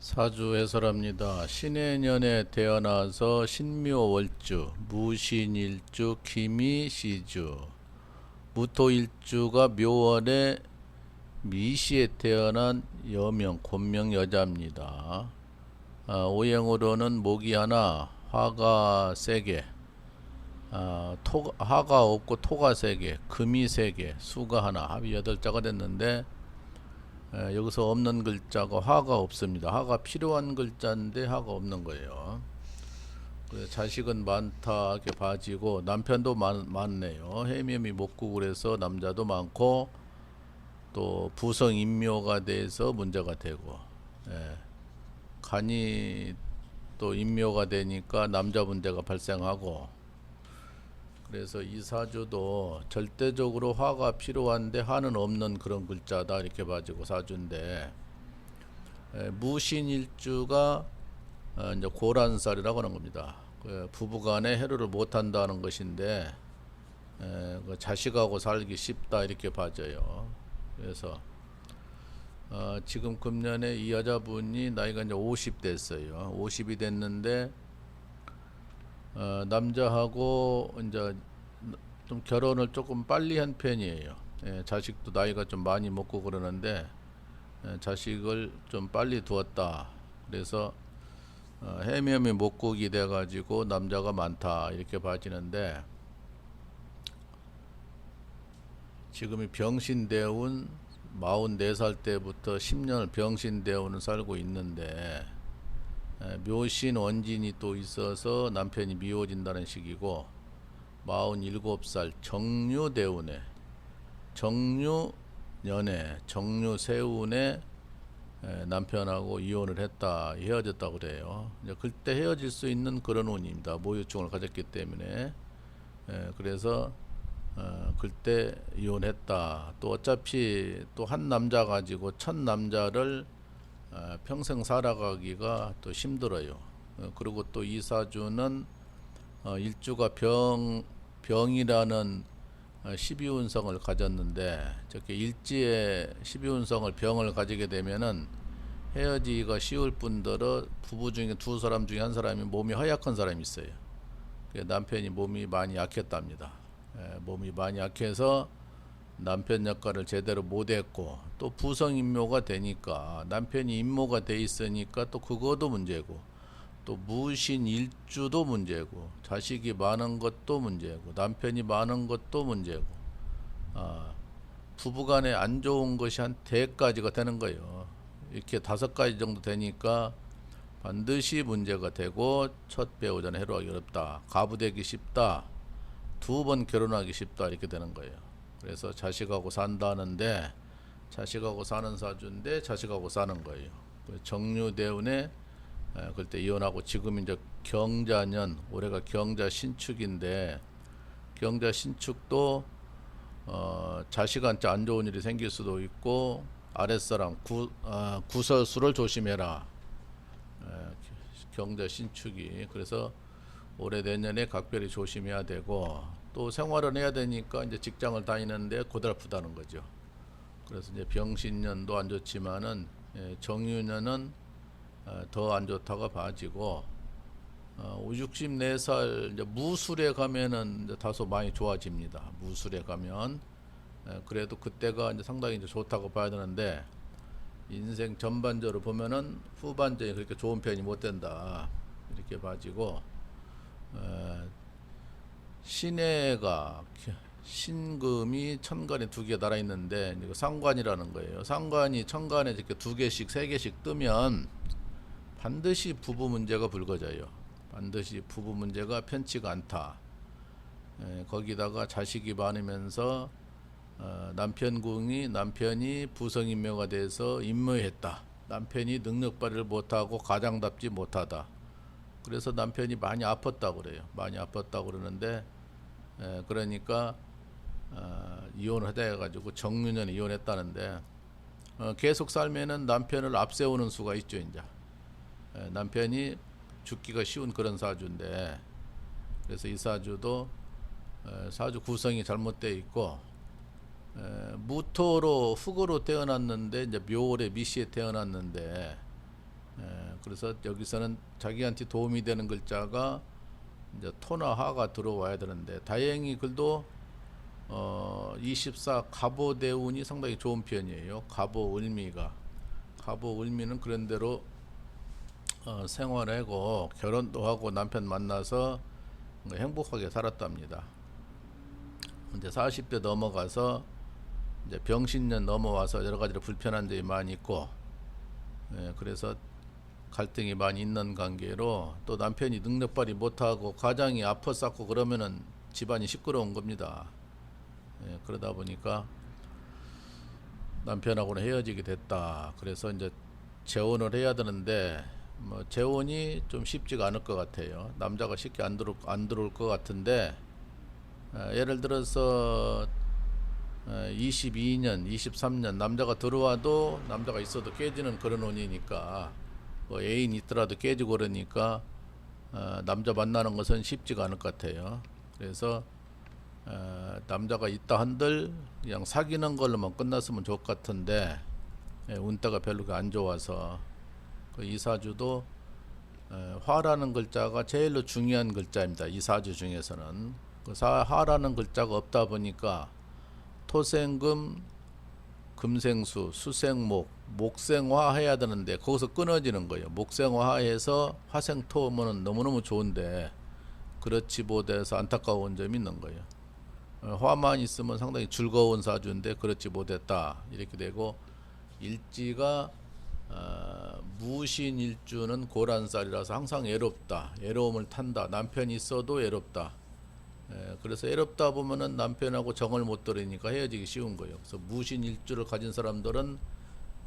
사주 해설합니다. 신해년에 태어나서 신묘월주, 무신일주, 기미시주, 무토일주가 묘월에 미시에 태어난 여명, 곤명 여자입니다. 아, 오행으로는 목이 하나, 화가 세 개, 아, 토, 화가 없고 토가 세 개, 금이 세 개, 수가 하나, 합이 여덟 자가 됐는데 에, 여기서 없는 글자가 화가 없습니다. 화가 필요한 글자인데 화가 없는 거예요. 자식은 많다 이렇게 봐지고 남편도 많, 많네요. 해미미 목국을 해서 남자도 많고 또 부성 인묘가 돼서 문제가 되고 예. 간이 또 인묘가 되니까 남자 문제가 발생하고 그래서 이 사주도 절대적으로 화가 필요한데 화는 없는 그런 글자다 이렇게 봐지고 사주인데 에, 무신일주가 어, 이제 고란살이라고 하는 겁니다. 그 부부간에 해로를 못한다는 것인데 에, 그 자식하고 살기 쉽다 이렇게 봐져요. 그래서 어, 지금 금년에 이 여자분이 나이가 이제 50 됐어요. 50이 됐는데 어, 남자하고 이제 좀 결혼을 조금 빨리 한 편이에요. 예, 자식도 나이가 좀 많이 먹고 그러는데 예, 자식을 좀 빨리 두었다. 그래서 어, 해미험이 목국이 돼가지고 남자가 많다 이렇게 봐지는데 지금이 병신대운 44살 때부터 10년을 병신대운을 살고 있는데 에, 묘신 원진이 또 있어서 남편이 미워진다는 식이고 47살 정유대운에 정유년에 정유세운에 에, 남편하고 이혼을 했다 헤어졌다 그래요. 이제 그때 헤어질 수 있는 그런 운입니다. 모유증을 가졌기 때문에 에, 그래서 어, 그때 이혼했다. 또 어차피 또 한 남자 가지고 첫 남자를 어, 평생 살아가기가 또 힘들어요. 어, 그리고 또 이사주는 어, 일주가 병 병이라는 어, 12운성을 가졌는데 저렇게 일지에 12운성을 병을 가지게 되면은 헤어지기가 쉬울 뿐더러 부부 중에 두 사람 중에 한 사람이 몸이 허약한 사람이 있어요. 그 남편이 몸이 많이 약했답니다. 예, 몸이 많이 약해서 남편 역할을 제대로 못했고 또 부성 임묘가 되니까 남편이 임모가 돼 있으니까 또 그거도 문제고 또 무신 일주도 문제고 자식이 많은 것도 문제고 남편이 많은 것도 문제고 아, 부부간에 안 좋은 것이 한 대까지가 되는 거예요. 이렇게 다섯 가지 정도 되니까 반드시 문제가 되고 첫 배우자는 해로하기 어렵다. 가부되기 쉽다. 두 번 결혼하기 쉽다 이렇게 되는 거예요. 그래서 자식하고 산다는데 자식하고 사는 사주인데 자식하고 사는 거예요. 그 정유대운에 에, 그때 이혼하고 지금 이제 경자년 올해가 경자 신축인데 경자 신축도 어, 자식한테 안 좋은 일이 생길 수도 있고 아랫사람 구, 아, 구설수를 조심해라. 에, 경자 신축이 그래서 올해 내년에 각별히 조심해야 되고 또 생활을 해야 되니까 이제 직장을 다니는데 고달프다는 거죠. 그래서 이제 병신년도 안 좋지만은 예, 정유년은 어, 더안 좋다고 봐지고 어, 64살 이제 무술에 가면은 이제 다소 많이 좋아집니다. 무술에 가면 예, 그래도 그때가 이제 상당히 이제 좋다고 봐야 되는데 인생 전반적으로 보면은 후반전이 그렇게 좋은 편이 못 된다 이렇게 봐지고 에, 시내가 신금이 천간에 두 개 달아 있는데 이거 상관이라는 거예요. 상관이 천간에 이렇게 두 개씩 세 개씩 뜨면 반드시 부부 문제가 불거져요. 반드시 부부 문제가 편치가 않다. 에, 거기다가 자식이 많으면서 어, 남편궁이 남편이 부성인묘가 돼서 임묘했다. 남편이 능력 발휘를 못하고 가장답지 못하다. 그래서 남편이 많이 아팠다고 그래요. 많이 아팠다고 그러는데 에, 그러니까 어, 이혼을 하다 해가지고 정유년에 이혼했다는데 어, 계속 살면은 남편을 앞세우는 수가 있죠 이제 에, 남편이 죽기가 쉬운 그런 사주인데 그래서 이 사주도 에, 사주 구성이 잘못되어 있고 에, 무토로 흑으로 태어났는데 이제 묘월에 미시에 태어났는데 예, 그래서 여기서는 자기한테 도움이 되는 글자가 이제 토나 하가 들어와야 되는데 다행히 글도 어, 24 갑오대운이 상당히 좋은 편이에요. 갑오 을미가 갑오 을미는 그런 대로 어, 생활하고 결혼도 하고 남편 만나서 행복하게 살았답니다. 이제 40대 넘어가서 이제 병신년 넘어와서 여러 가지로 불편한 점이 많이 있고 예, 그래서 갈등이 많이 있는 관계로 또 남편이 능력 발휘 못하고 가장이 아파 쌓고 그러면은 집안이 시끄러운 겁니다. 예, 그러다 보니까 남편하고는 헤어지게 됐다. 그래서 이제 재혼을 해야 되는데 뭐 재혼이 좀 쉽지가 않을 것 같아요. 남자가 쉽게 안 들어 안 들어올 것 같은데 어, 예를 들어서 어, 22년, 23년 남자가 들어와도 남자가 있어도 깨지는 그런 혼이니까 뭐 애인 있더라도 깨지고 그러니까 어, 남자 만나는 것은 쉽지가 않을 것 같아요. 그래서 어, 남자가 있다 한들 그냥 사귀는 걸로만 끝났으면 좋을 것 같은데 예, 운때가 별로 안 좋아서 그 이사주도 에, 화라는 글자가 제일로 중요한 글자입니다. 이사주 중에서는 그 사, 화라는 글자가 없다 보니까 토생금, 금생수, 수생목, 목생화 해야 되는데 거기서 끊어지는 거예요. 목생화해서 화생토면은 너무너무 좋은데 그렇지 못해서 안타까운 점이 있는 거예요. 어, 화만 있으면 상당히 즐거운 사주인데 그렇지 못했다 이렇게 되고 일지가 어, 무신 일주는 고란살이라서 항상 애롭다 애로움을 탄다 남편이 있어도 애롭다 에, 그래서 애롭다 보면은 남편하고 정을 못 들으니까 헤어지기 쉬운 거예요 그래서 무신 일주를 가진 사람들은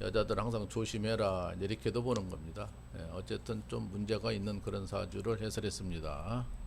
여자들 항상 조심해라 이렇게도 보는 겁니다 에, 어쨌든 좀 문제가 있는 그런 사주를 해설했습니다.